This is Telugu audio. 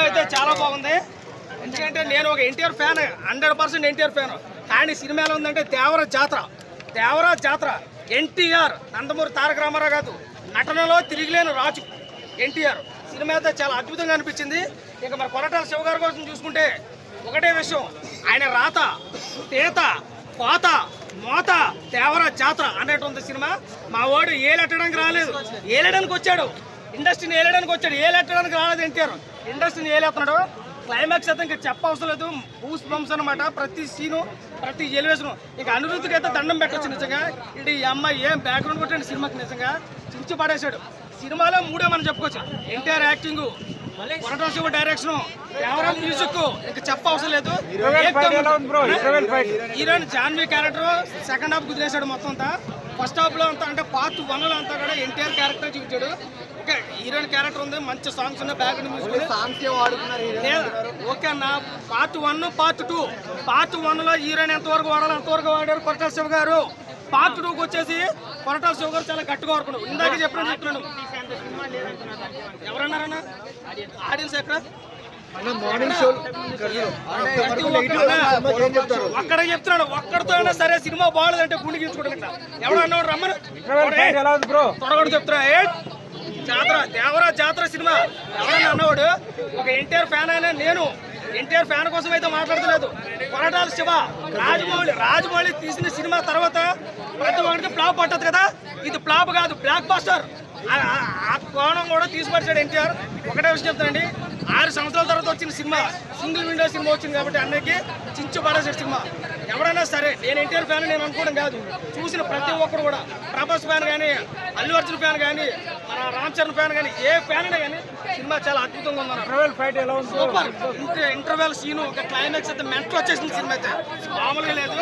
సినిమా అయితే చాలా బాగుంది. ఎందుకంటే నేను ఒక NTR fan hundred percent NTR fan. కానీ సినిమా ఎలా ఉందంటే దేవర జాతర. దేవర జాతర. ఎన్టీఆర్ నందమూరి తారక రామారావు కాదు నటనలో తిరిగిలేని రాజు ఎన్టీఆర్. సినిమా అయితే చాలా అద్భుతంగా అనిపించింది. ఇక మరి కొరటాల శివ గారి కోసం చూసుకుంటే ఒకటే విషయం. ఆయన రాత తేత కోత మోత దేవర జాతర అనేటువంటి సినిమా మా వాడు ఏలెట్టడానికి రాలేదు. ఏలడానికి వచ్చాడు. ఇండస్ట్రీని ఏలడానికి వచ్చాడు. ఏలెట్టడానికి రాలేదు ఎన్టీఆర్. ఇండస్ట్రీని ఏలేస్తున్నాడు క్లైమాక్స్ అయితే ఇంకా చెప్పవసరం లేదు. బూస్ బంప్స్ అనమాట ప్రతి సీను ప్రతి ఎలివేషన్ ఇక అనిరుద్ధికి అయితే దండం పెట్టచ్చు నిజంగా. ఇది ఈ అమ్మాయి ఏం బ్యాక్గ్రౌండ్ కొట్టండి సినిమాకి నిజంగా చించి పడేశాడు. సినిమాలో మూడే మనం చెప్పుకోవచ్చు. ఎన్టీఆర్ యాక్టింగ్ కొరటం శివ డైరెక్షన్ కేవలం మ్యూజిక్ ఇంకా చెప్పవసరం లేదు. Heroine Janhvi character second half కుదిరేశాడు మొత్తం అంతా. ఫస్ట్లో అంతా అంటే పార్ట్ వన్లో అంతా కూడా ఎన్టీఆర్ క్యారెక్టర్ చూపించాడు. ఓకే హీరోయిన్ క్యారెక్టర్ ఉంది మంచి సాంగ్స్ ఉన్నాయి బ్యాక్ ఓకే అన్న part one part two. Part వన్లో హీరోయిన్ ఎంతవరకు వాడాలి అంతవరకు వాడారు కొరటాల శివ గారు. పార్ట్ టూకి వచ్చేసి కొరటాల శివ గారు చాలా గట్టిగా వాడుకున్నాడు ఇందాక చెప్పినట్టు చెప్తున్నాను ఎవరన్నారన్నా? ఆడియన్స్ ఎక్కడ? ఒక్కడ చెప్తున్నాడు. ఒక్కడితో అయినా సరే సినిమా బాగలేదంటే గుండె గీచుకోవడం ఎవడు అన్నవాడు రమ్మను. త్వరగడు చెప్తున్నా. ఏ జాతర దేవరా జాతర సినిమా. ఎవరన్నా అన్నవాడు ఒక ఎన్టీఆర్ ఫ్యాన్ అయినా నేను ఎన్టీఆర్ ఫ్యాన్ కోసం అయితే మాట్లాడతలేదు. కొరటాల శివ రాజమౌళి రాజమౌళి తీసిన సినిమా తర్వాత ప్రతి ఒక్కరికి ఫ్లాప్ పట్టదు కదా? ఇది ఫ్లాప్ కాదు బ్లాక్ బాస్టర్ ఆ- ఆ- ఆ కోణం కూడా తీసుకొచ్చాడు ఎన్టీఆర్. ఒకటే విషయం చెప్తానండి. ఆరు సంవత్సరాల తర్వాత వచ్చిన సినిమా. సింగిల్ విండో సినిమా వచ్చింది కాబట్టి అన్నకి చించు పడేసాడు సినిమా. ఎవరైనా సరే నేను ఎన్టీఆర్ ఫ్యాన్ నేను అనుకోవడం కాదు. చూసిన ప్రతి ఒక్కరు కూడా ప్రభాస్ ఫ్యాన్ కానీ అల్లు అర్జున్ ఫ్యాన్ కానీ మన రామ్ చరణ్ ఫ్యాన్ కానీ ఏ ఫ్యాన్ అయినా కానీ సినిమా చాలా అద్భుతంగా ఉందన్న ఫైట్ ఎలా ఉంది. సూపర్. ఇంటర్ ఇంటర్వెల్ సీను ఒక క్లైమాక్స్ అయితే మెంటల్ వచ్చేసింది సినిమా అయితే. మామూలుగా లేదు.